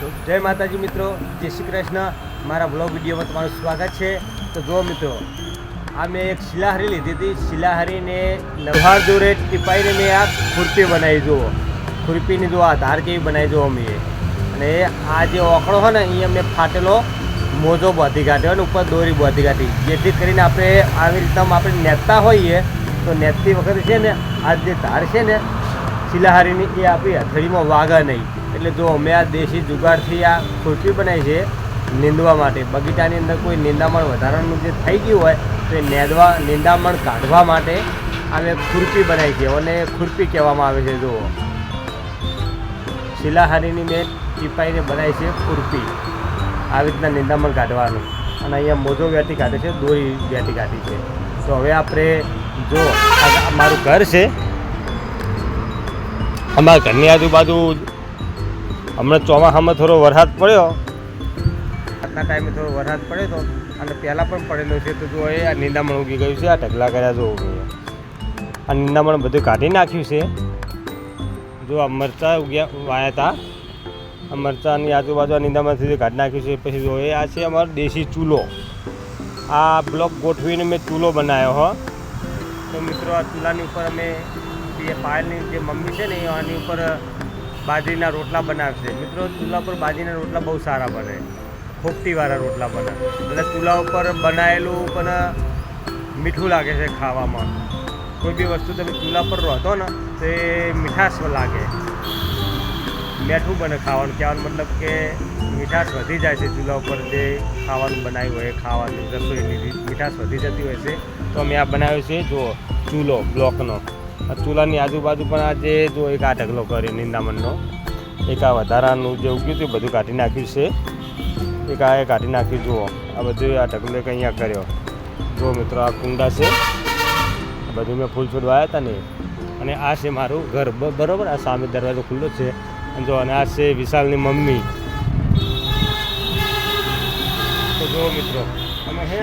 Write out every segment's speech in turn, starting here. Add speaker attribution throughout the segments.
Speaker 1: તો જય માતાજી મિત્રો, જય શ્રી કૃષ્ણ. મારા બ્લોગ વિડીયોમાં તમારું સ્વાગત છે. તો જુઓ મિત્રો આ મેં એક શિલાહારી લીધી હતી. શિલાહારીને નવહાર જોડે ટીપાઈને મેં આ ખુરપી બનાવી, જુઓ. ખુરપીની જો આ ધાર કેવી બનાવી, જુઓ અમે. અને આ જે ઓકળો હોય ને અહીંયા મેં ફાટેલો મોજો બાંધી કાઢ્યો અને ઉપર દોરી બાંધી કાઢી. જેથી કરીને આપણે આવી રીતના આપણે નેતતા હોઈએ, તો નેતતી વખતે છે ને, આ જે ધાર છે ને, શિલાહારીની એ આપણી હથેળીમાં વાગા નહીં. એટલે જો અમે આ દેશી જુગાડથી આ ખુરપી બનાવી છે નીંદવા માટે, બગીચાની અંદર કોઈ નિંદામણ વધારાનું જે થઈ ગયું હોય, તો એ નેદવા, નિંદામણ કાઢવા માટે અમે ખુરપી બનાવી છે, અને ખુરપી કહેવામાં આવે છે, જુઓ. શિલાહારીની મેં ટીપાઈને બનાવી છે ખુરપી આવી રીતના નિંદામણ કાઢવાનું. અને અહીંયા મોજો વેટી કાઢે છે, દોરી વેટી કાઢી છે. તો હવે આપણે જો મારું ઘર છે. અમારા ઘરની આજુબાજુ હમણાં ચોમાસામાં થોડો વરસાદ પડ્યો. આજના ટાઈમે થોડો વરસાદ પડ્યો તો અને પહેલાં પણ પડેલો છે તો જો એ આ નિંદામણ ઉગી ગયું છે, આ ઢગલા કર્યા જોવું જોઈએ આ નિંદામણ બધું કાઢી નાખ્યું છે. જો આ મરચાં ઉગ્યા, વાયા હતા આ મરચાંની આજુબાજુ આ નિંદામણથી કાઢી નાખ્યું છે, પછી જો એ આ છે અમારો દેશી ચૂલો. આ બ્લોક ગોઠવીને મેં ચૂલો બનાવ્યો, હો. તો મિત્રો, આ ચૂલાની ઉપર અમે પાયલની જે મમ્મી છે ને આની ઉપર બાજરીના રોટલા બનાવશે. મિત્રો, ચૂલા પર બાજરીના રોટલા બહુ સારા બને. ખોપટીવાળા રોટલા બને. એટલે ચૂલા ઉપર બનાવેલું પણ મીઠું લાગે છે ખાવામાં. કોઈ બી વસ્તુ તમે ચૂલા પર રહો ને, તો એ મીઠાશ લાગે. મીઠું બને ખાવાનું. કહેવાનું મતલબ કે મીઠાશ વધી જાય છે ચૂલા ઉપર જે ખાવાનું બનાવ્યું હોય ખાવાનું રસોઈની મીઠાશ વધી જતી હોય છે. તો અમે આ બનાવ્યો છે, જુઓ, ચૂલો, બ્લોકનો. ચૂલાની આજુબાજુ પણ આ જે જો એક આ ઢગલો કર્યો નિંદામણનો, એક આ વધારાનું જે ઉગ્યું હતું બધું કાઢી નાખ્યું છે. એક આ એ કાઢી નાખ્યું, જુઓ. આ બધું આ ઢગલો એક અહીંયા કર્યો. જુઓ મિત્રો, આ કુંડા છે. બધું મેં ફૂલ છોડ વાયા હતા ને. અને આ છે મારું ઘર. બરાબર? આ સામે દરવાજો ખુલ્લો છે. અને જો, અને આ છે વિશાલની મમ્મી. તો જુઓ મિત્રો, અમે હે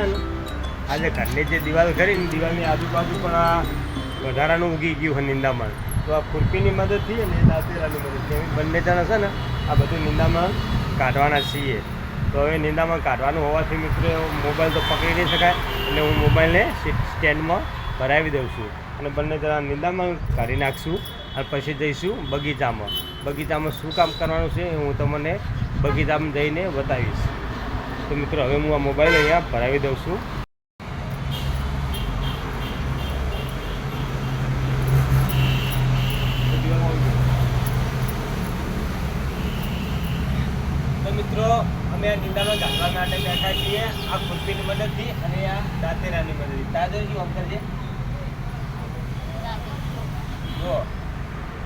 Speaker 1: આજે ઘરની જે દિવાલ કરી ને, દિવાલની આજુબાજુ પણ આ વધારાનું ઉગી ગયું હોય નિંદામણ. તો આ ખુરપીની મદદથી અને દાંતેરાની મદદથી બંને જણા છે ને આ બધું નિંદામણ કાઢવાના છીએ. તો હવે નિંદામણ કાઢવાનું હોવાથી મિત્રો મોબાઈલ તો પકડી નહીં શકાય એટલે હું મોબાઈલને સ્ટેન્ડમાં ભરાવી દઉં છું. અને બંને જણા નિંદામણ કાઢી નાખશું અને પછી જઈશું બગીચામાં. બગીચામાં શું કામ કરવાનું છે હું તમને બગીચામાં જઈને બતાવીશ. તો મિત્રો, હવે હું આ મોબાઈલ અહીંયા ભરાવી દઉં છું તો મિત્રો અમે આ નિંદામાં ગાળવા માટે બેઠા છીએ. આ ખુરપીની મદદથી અને આ દાંતેરાની મદદથી. દાદરજી આમ કરજે જો,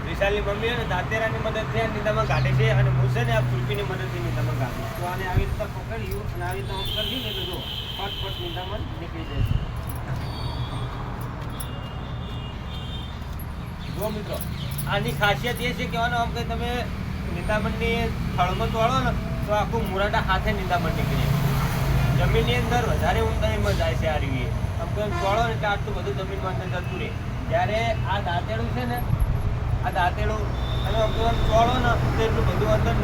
Speaker 1: વિશાલની મમ્મી અને દાંતેરાની મદદથી આ નિંદામાં કાઢે છે અને હું આ ખુરપીની મદદથી નિંદામાં કાઢું તો આને આવી રીતે પકડ્યું અને આવી રીતે કરી ને તો જો, ફટફટ નિંદામાં નીકળી જશે જો મિત્રો, આની ખાસિયત એ છે કહેવાનો આમ કે તમે નિંદામણની થળમત વાળો ને, તો આખું મુરાટા હાથે નિંદામણ નીકળે. જમીનની અંદર વધારે ઊંડાઈમાં જાય છે આ રીવીએ આમ તો તોડો ને એટલે આટલું બધું જમીનમાં અંદર જતું રહે. જ્યારે આ દાંતેડું છે ને, આ દાંતેડું અને આમ તો આમ ને એટલું બધું અંદર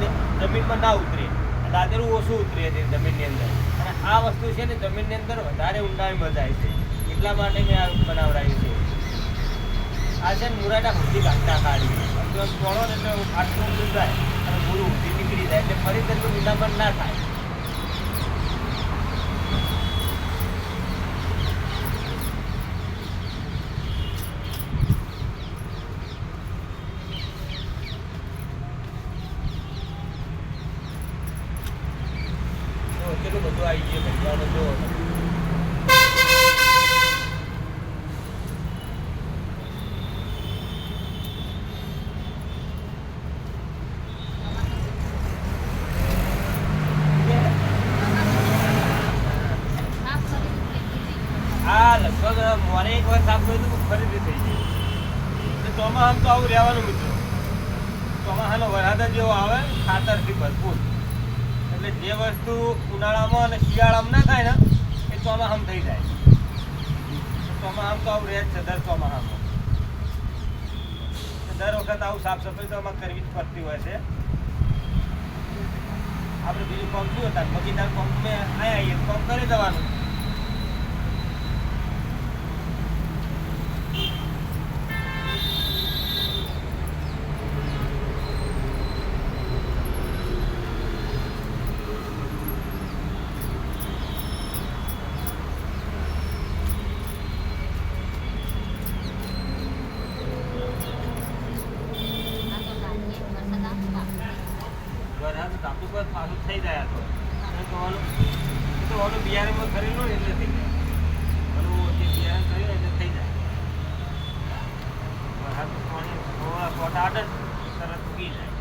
Speaker 1: જમીનમાં ના ઉતરે. દાંતેડું ઓછું ઉતરે છે જમીનની અંદર. અને આ વસ્તુ છે ને, જમીનની અંદર વધારે ઊંડાઈમાં જાય છે. એટલા માટે મેં આ બનાવડાવ્યું છે. આ છે મુરાટા સુધી કાઢી. જો એટલે આટલું ઊંડું જાય અને ગુરુ ઊંધી નીકળી જાય, એટલે ફરી તેનું નિંદામણ ના થાય. કેટલું બધું આવી ગયું ભગવાન જો આ લગભગ મોરે એક વાર સાફ કર્યું તો ફરીથી થઈ ગયું ચોમાસામાં તો આવું રહેવાનું મિત્રો ચોમાસાનો વરસાદ જેવો આવે ખાતરથી ભરપૂર એટલે જે વસ્તુ ઉનાળામાં અને શિયાળામાં ના થાય ને એ ચોમાહામ થઈ જાય ચોમાહામ તો આવું રહે જ છે દર ચોમાસામાં દર વખત આવું સાફ સફાઈ તો આમાં કરવી જ પડતી હોય છે આપણે બીજું પંપ શું હતા. બગીચા કામ મેં આવીએ પંપ કરી દેવાનું વરસાદ પાછું થઈ જાય તો. અને તો ઓલું તો ઓલું બિયારણમાં કરેલું ને એટલે થઈ જાય. ઓલું જે બિયારણ કર્યું એટલે થઈ જાય. વરસાદનું પાણી થોડા છોટા આડે ને તરત ઉગી જાય.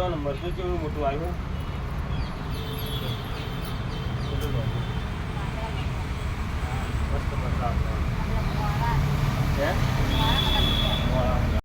Speaker 1: ત્રણ નંબર શું કેવું મોટું આવ્યું? મસ્ત મસ્ત